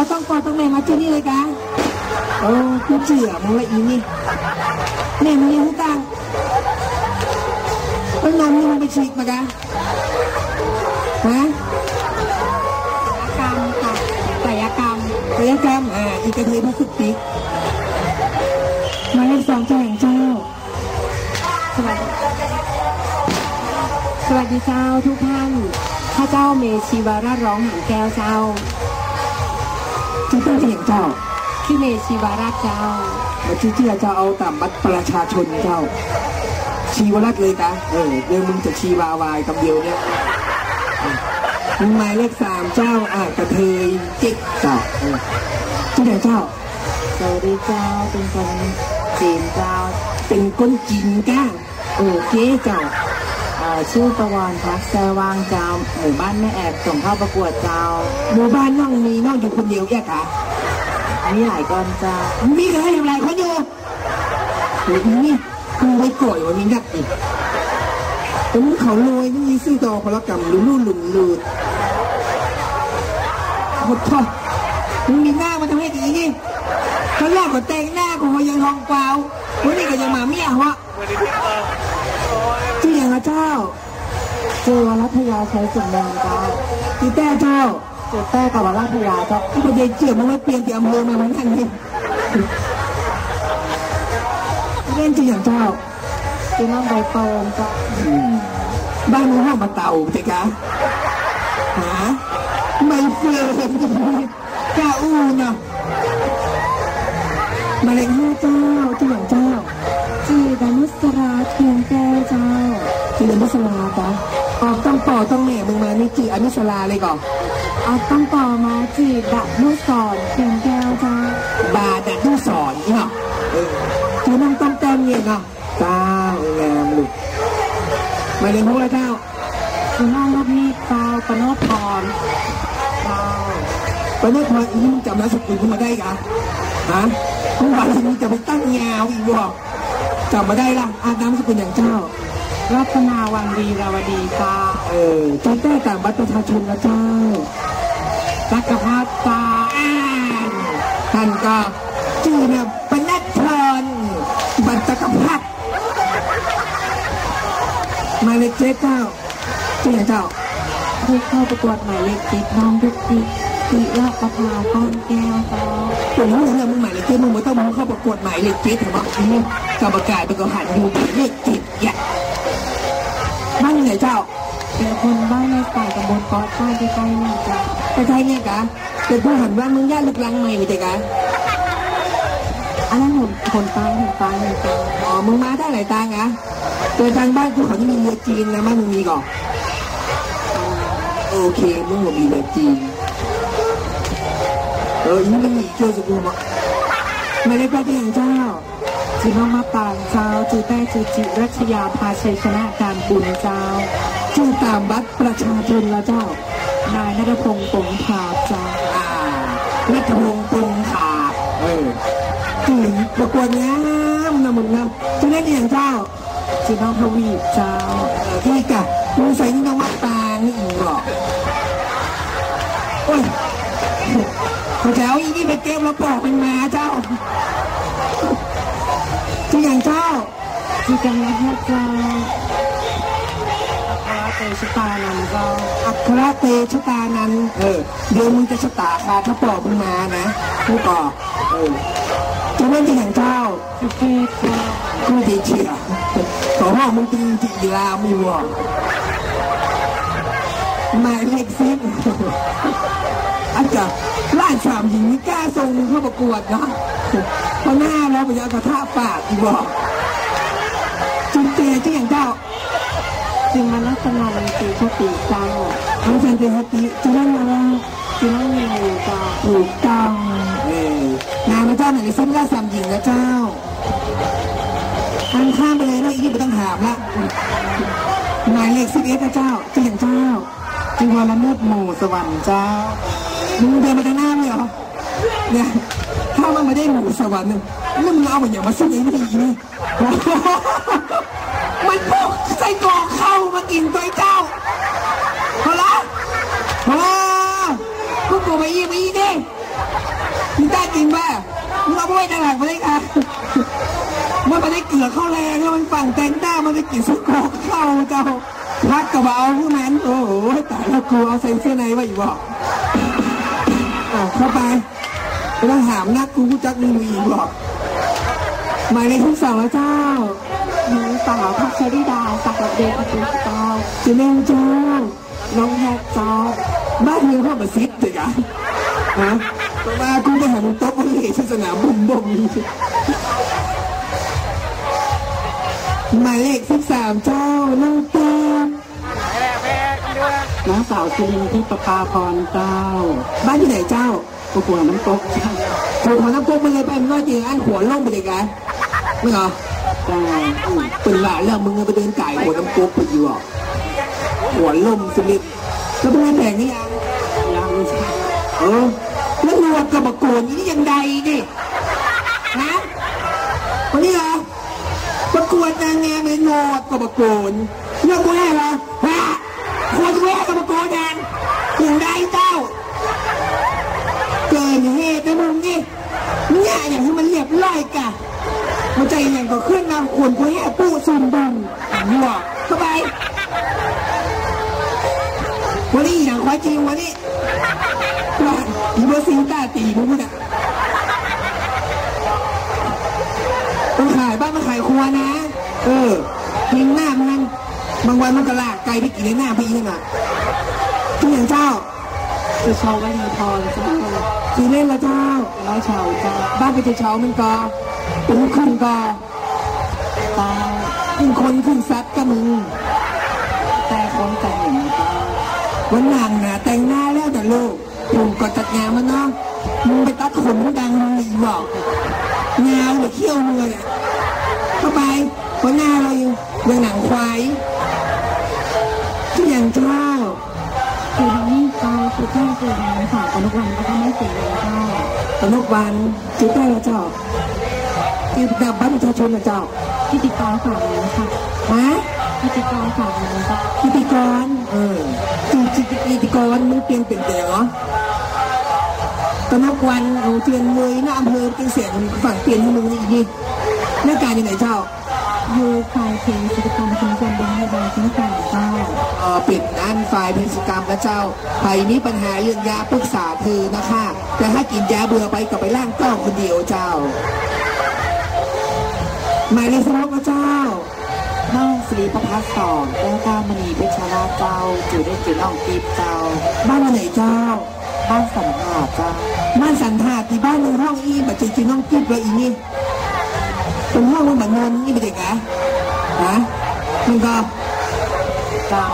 เอาต้องกอต้องแม่มาที่นี่เลยกะโอ้กูเชื่อมึงละอีนี่แม่มึงยังหูตังต้นนมนี่มันไปฉีกมากะฮะกรรมค่ะศัลยกรรมกายกรรมอ่าอีกระเทยพลาสติกหมายเลขสองเจ้าแห่งเจ้าสวัสดีสวัสดีเจ้าทุกท่านข้าเจ้าเมชีวาราชร้องหางแก้วเจ้า เจ้าเจ้าแห่งเจ้าชื่อเมชีวาราชเจ้ามาที่ที่จะเอาตามบัตรประชาชนเจ้า ชีวรัตน์เลยกะเออเดี๋ยวมึงจะชีวาวายคำเดียวเนี่ยมึงหมายเลขสามเจ้าอ่ากระเทยเจ๊กเจ้าเออเจ้าแห่งเจ้าสวัสดีเจ้าเป็นคนจีนเจ้า เป็นก้นจีนก้าเออเจ๊เจ้าเอ่อ ชื่อประวรพักแซวางเจ้าหมู่บ้านแม่แอบส่งเข้าประกวดเจ้า หมู่บ้านน้องมีน้องอยู่คนเดียวแค่กะมีหลายก้อนเจ้า มีใครอยู่หลายคนอยู่โอ้ยนี่กูไว้ก่อยวันนี้นักอีกแต่มึงเขารวยมึงมีซื้อต่อพลกรรมลุ่นลุ่นลุ่นหมดพ่อมึงมีหน้ามาทำให้ดีนี่เขาแรกก็แต่งหน้ากูยังทองเปล่าวันนี้ก็ยังมาเมียวะที่อ ย่างละเจ้าเจอวรัตยาใช้สุนเมืองจ้าที่แต่เจ้าเจอแต้กับวรัตยาเจ้าที่ประเดี๋ยวเจือมันไม่เปลี่ยนที่อำเภอมาเหมือนกันนี่เล่นที่อย่างเจ้าชื่อน้องใบเฟิร์นจ้าบ้านมึงห้องมาเต่าใช่กะหาไม่เฟื่อนกาอูเนาะมาเลงห้าเจ้า นมิสลาปะออกต้องต่อต้องแม่มึงมานี่จีอนุสลาเลยก่อนเอาตั้งต่อมาจีดานุสรเทียนแก้วเจ้าบาดัดดูสอนเนาะเออจีนั่งต้องแต้มเงี้ยเนาะเจ้างามลูกมาเลงพวกละเจ้าคือห้องลูกนี่เจ้าปนพรเจ้าตอนนี้พออีมึงจำนามสกุลขึ้นมาได้กะฮะมึงว่าทีนี้จะไปตั้งยาวอีกบ่จำมาได้ละอานามสกุลอย่างเจ้า รัตนาวังวีราวดีเจ้าเออจำได้ต่างบัตรประชาชนนะเจ้าจักรพัฒน์เจ้าอ่านท่านก็ชื่อเนี่ยปนัดพรบัตรจักรพรรดิหมายเลขเจ็ดเจ้าชื่ออย่างเจ้าผู้เข้าประกวดหมายเลขเจ็ดน้องทุกทีติราชประภาก้อนแก้วเจ้าผมรู้เรื่องมึงหมายเลขเจ็ดมึงไม่ต้องมึงเข้าประกวดหมายเลขเจ็ดเถอะวะอืมกรรมการเป็นก็หันดูหมายเลขเจ็ดอย่า บ้านไหนเจ้า เป็นคนบ้านในสายตำบลเกาะใต้ใกล้ๆนี่เจ้าไปไทยเนี่ยกะเป็นผู้หันว่ามึงย่าลึกลังใหม่ไม่ใช่กะอันนั้นหุ่นคนใต้หุ่นใต้เลยเจ้าอ๋อมึงมาได้หลายตังค์อะเจอทางบ้านกูเขาที่มีเรือจีนนะบ้านมึงมีก่อนโอเคมึงก็มีเรือจีนเออยิ่งมีช่วยสุกุมอะไม่ได้ไปที่อย่างเจ้า จีน้องมาปางเจ้าจีแต้จีจิรัชยาพาชัยชนะการบุญเจ้าชื่อตามบัตรประชาชนละเจ้า นายนัทพงศ์ปงผาเจ้าอ่านัทวงศ์ปงขาบเออจีนประกวดงามนะมึงนะจะได้ที่อย่างเจ้าจีน้องทวีปเจ้าเออที่กะมึงใส่นี่น้องมาตางนี่อีกหรอกโอ้ยเขาจะเอาอีนี่ไปเก็บแล้วปอกมันมาเจ้า ที่อย่างเจ้าจีกันรัตน์เจ้าพระเตชะตานันท์เจ้าอัครเตชะตานันท์เออเดี๋ยวมึงจะชะตาขาดถ้าปอกมึงมานะกูปอกเออจะเล่นที่อย่างเจ้าสุเทพเจ้ากูดีเชียร์ขอห้องมึงจริงจริงลาไม่วอกหมายเลขสิบอาจจะล่านสามหญิงนี่กล้าส่งมึงเข้าประกวดเนาะ เพราะหน้าแล้วไปเอากระทะปากอีกบอกจุนเตียที่อย่างเจ้าจีมานัสนาวันตีชติเจ้าน้องเซนเตฮัตติจะเล่นอะไรจีน้องมีอยู่เจ้าถูกต้องเอองานพระเจ้าหน่อยซิ้นล่าสามหญิงนะเจ้าอันข้ามไปเลยนะอีกไม่ต้องถามละหมายเลขสิบเอ็ดนะเจ้าที่อย่างเจ้าจีวรนุชหมู่สวรรค์เจ้ามึงเดินมาทางหน้าเลยเหรอเนี่ยามันไม่ได้หมูสวรรค์หนึ่งแล้วมึงเอามันอย่างมาซื้อไอ้นี่นี่มันพวกใส่กรอกเข้ามากินตัวไอ้เจ้าพอละพอพวกกูไปอีไปอีกดิกินป่ะมึงเอาไปไว้ในหลังมาเลยค่ะมันไม่ได้เกลือเข้าแรงแล้วมันฝั่งแตงต้ามันจะกินสุกอกเข้าเจ้าพักกับเอาพวกนั้นโอ้โหแต่ละครูเอาใส่เสื้อในไว้อีกบอกอะเข้าไป ไม่ต้องถามนักกูกูจักมึงมีอีกบอกหมายเลขที่สองแล้วเจ้าหนูสาวพัชริดาสักดิ์เดชอดุเจ้าจะเล่นเจ้าน้องแฮกเจ้าบ้านเมืองพ่อมาซิดเลยกันฮะต่อมากูไปหามึงโต๊ะบริเหตุศาสนาบุ่มบ่มหมายเลขสิบสามเจ้าน้องเต้มน้องสาวสิรินที่ประปาพรเจ้า บ้านที่ไหนเจ้า ประกวดน้ำตกเจ้าถูกหัวน้ำกุ๊กมันเลยไปมันน้อยจริงอันหัวล่มไปเลยกันไม่เหรอเจ้าอืมเป็นหลานแล้วมึงไปเดินไก่หัวน้ำกุ๊กไปอยู่อะหัวล่มสนิทแล้วเป็นไงแบ่งนี่ยังยังเจ้าเออแล้วรวมกับบักโกนนี่ยังใดนี่ฮะวันนี้เหรอประกวดนางงามในโนดกับบักโกนเรื่องกูแน่เหรอฮะควรจะแรกกับบักโกนแดงย่างใด เนี่ยอย่างที่มันเรียบร้อยกะมันใจอย่างก็ขึ้นนำขวนกูแห่ปูซุ่มบังหัวเข้าไปวันนี้อย่างควายจริงวันนี้ว่าอีเบอร์ซิงตาตีมึงพูดอะมันขายบ้านมันขายครัวนะ เออยิงหน้ามัน บางวันมันก็ลากไกลไปกี่ในหน้าพี่นั่นะที่อย่างเจ้า คือชาววลีพรเลยจ้าสีเล่นละเจ้าน้อยชาวเจ้าบ้านไปเช้ามันก็เป็นลูขุนก็เจ้าเป็นคนขึ้นซัดก็มึงแต่คนแต่งหญิงวันหนังนะแต่งหน้าแล้วแต่ลูกผมก็จัดงานมันเนาะมึงไปตัดขนมึงดังมึงอีบอกงาวหรือเขี้ยวมึงเลยอะเข้าไปเพราะหน้าเราอยังยังหนังควายที่อย่างเจ้า คือแจ้งเกิดในสาวอนุวันก็ต้องไม่เสียเลยเจ้าตนกวันจุดได้ละเจ้าที่ดับบ้านประชาชนนะเจ้าพิธีกรฝากเลยค่ะฮะพิธีกรฝากเลยเจ้าพิธีกรเออจริงๆพิธีกรมึงเปลี่ยนเป็นแต่เหรอตนกวันโอ้เทียนมวยหน้าอำเภอเป็นเสียงฝั่งเปลี่ยนให้มึงนี่อีกหน้าการยังไงเจ้าอยูไฟเพลงศิลปกรรมชุมชนบนให้บางชิ้นแก่เจ้า อปิดอันฝ่ายเพศกรรมนะเจ้าใครมีปัญหาเรื่องยาปรึกษาเธอนะคะ แต่ถ้ากินยาเบื่อไปก็ไปล่างต้องคนเดียวเจ้าหมายเลขสองนะเจ้าน้องสิริประพัฒน์สองแก้วก้ามณีเพชรราเจ้าจือได้จือน้องกีบเจ้า บ้านไหนเจ้า บ้านสันหาเจ้าบ้านสันทาที่บ้านในห้องอีบัจจิน้องกิ๊บเลยอีนี่เป็นห้องมันเหมือนนอนนี่เป็นเด็กอะฮะมึงก็ เจ้า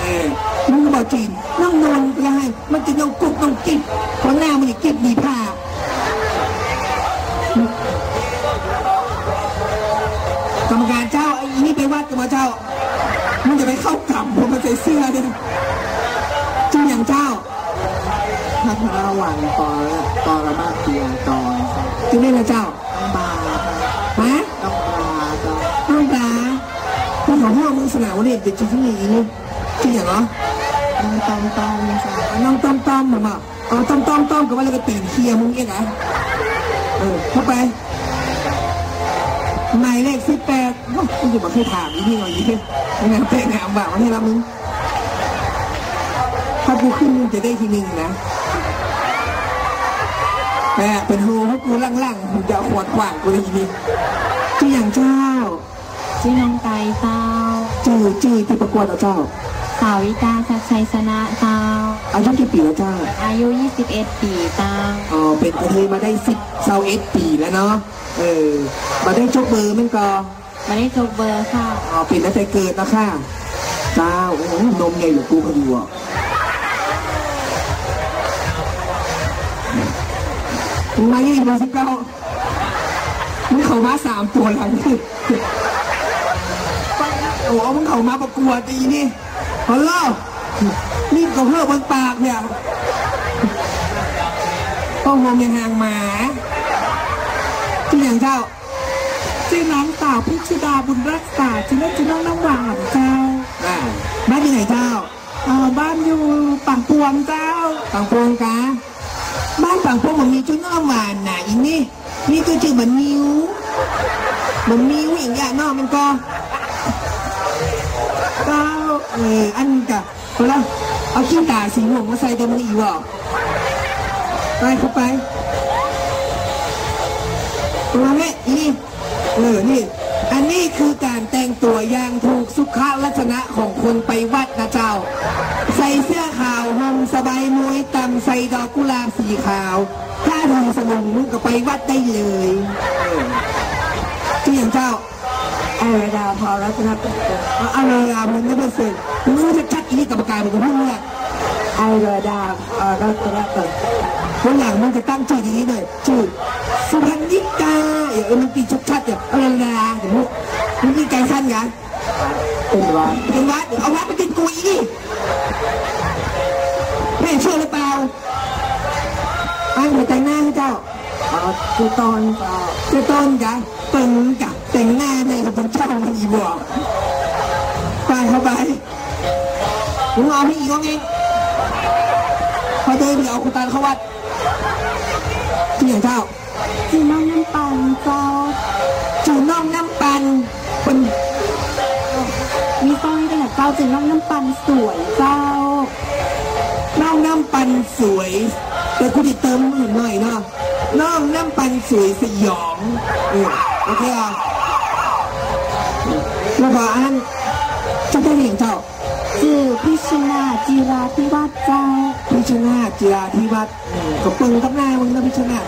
เออมึงก็บอกจีนน้องนอนก็ให้มันจะน้องกุ๊กน้องกิ๊บเพราะหน้ามันอย่ากิ๊บมีผ้ากรรมการเจ้าไอ้อีนี่ไปวัดกับมาเจ้ามึงจะไปเข้ากลับผมมาใส่เสื้อเนี่ยจริงอย่างเจ้าพัฒนาวันปอปอระมาเตียจอยจริงได้นะเจ้าน้องบาฮะ ของพ่อมึงสนามวันนี้เด็กจริงที่นี่อีนี่จริงอย่างเหรอน้องตองตองเจ้าเอาน้องต้อมต้อมมามาเอาต้อมต้อมต้อมกับว่าแล้วก็ตีนเคียมึงเองนะเออเข้าไปหมายเลขสิบแปดมึงจะมาเคยถามอีนี่หน่อยอีนี่งานเตะงานบ่าวให้รับมึงถ้ากูขึ้นมึงจะได้ทีหนึ่งนะแม่เป็นโฮเพราะกูล่างๆมึงจะขวดขวางกูเลยทีนี้ที่อย่างเจ้า ชื่อน้องไก่เจ้าจื้อจื้อที่ประกวดเอาเจ้า สาวิกาชัดชัยชนะเจ้า อายุกี่ปีแล้วเจ้า อายุ 21 ปีเจ้า อ๋อ เป็นกระเทยมาได้สิบเซาเอสปีแล้วเนาะ เออ มาได้ชกเบอร์มันก็มาได้จกเบอร์ค่ะ อ๋อเป็นตั้งแต่เกิดนะค่ะ เจ้าโอ้โหนมใหญ่อยู่กูพอดีว่ะมึงมายี่สิบสิบเก้ามึงเข้ามาสามตัวหลังคือ โอ้โหมึงเข้ามาประกวดดีนี่ฮัลโหลนี่ก็เพื่อบนปากเนี่ยต้องมองยังหางหมาที่อย่างเจ้าชื่อน้องสาวพิชิดาบุญรักษาชื่อเล่นชื่อน้องน้ำหวานเจ้าอ่าบ้านที่ไหนเจ้าเออบ้านอยู่ปังปวงเจ้าปังโปงกาบ้านปังโปงมันมีชุดน้ำหวานนะนี่คือจื่อมันมิวมันมิวอย่างอย่างเนอกมันก็เก้าเอออันกะเอาละเอาขี้ตาสีม่วงมาใส่ตัวมึงอีกวะไปเข้าไปมาแม่อีนี่เออนี่ อันนี้คือการแต่งตัวอย่างถูกสุขลักษณะของคนไปวัดนะเจ้า ใส่เสื้อขาวห่มสบายมวยตำใส่ดอกกุหลาบสีขาว ถ้าทำสมงมึงก็ไปวัดได้เลยที่อย่างเจ้า อรดาพอรัตนประเสริฐอาเอาเลยอะมึงไม่เป็นสิ่งมึงจะชัดอีนี่กรรมการมึงก็พูดเนี่ยไอรดาพอรัตนประเสริฐวันหลังมึงจะตั้งชื่อดีๆหน่อยชื่อสุพรรณิกาอย่าเออมึงตีชัดๆอย่าเอาเลยนะเดี๋ยวมึงมึงตีใจสั้นกันเป็นวันเป็นวัดเอาวัดไปติดกุยดิแม่เชื่อหรือเปล่าอันหัวแต่งหน้าให้เจ้าอ๋อคือตอนเจ้าเจ้าต้นกะเปิงกะ แต่งหน้าในกับเป็นเจ้ามันอีบอกไปเข้าไปมึงเอาให้อีกก็เองพอเดินไปเอาคุณตาลเข้าวัดที่อย่างเจ้าจีน้องน้ำปันเจ้าจูน้องน้ำปันเป็นมีสร้อยด้วยนะเจ้าจีน้องน้ำปันสวยเจ้าน้องน้ำปันสวยแต่คุณติเติมอื่นหน่อยเนาะน้องน้ำปันสวยสยองเออโอเคอะ แล้วพออันเจะได้เห็นเจ้าจื่อพิชนาจีราธิวัฒน์เจ้าพิชนาจิราธิวัฒน์อืมก็ปึงกับหน้ามึงนะพิชนา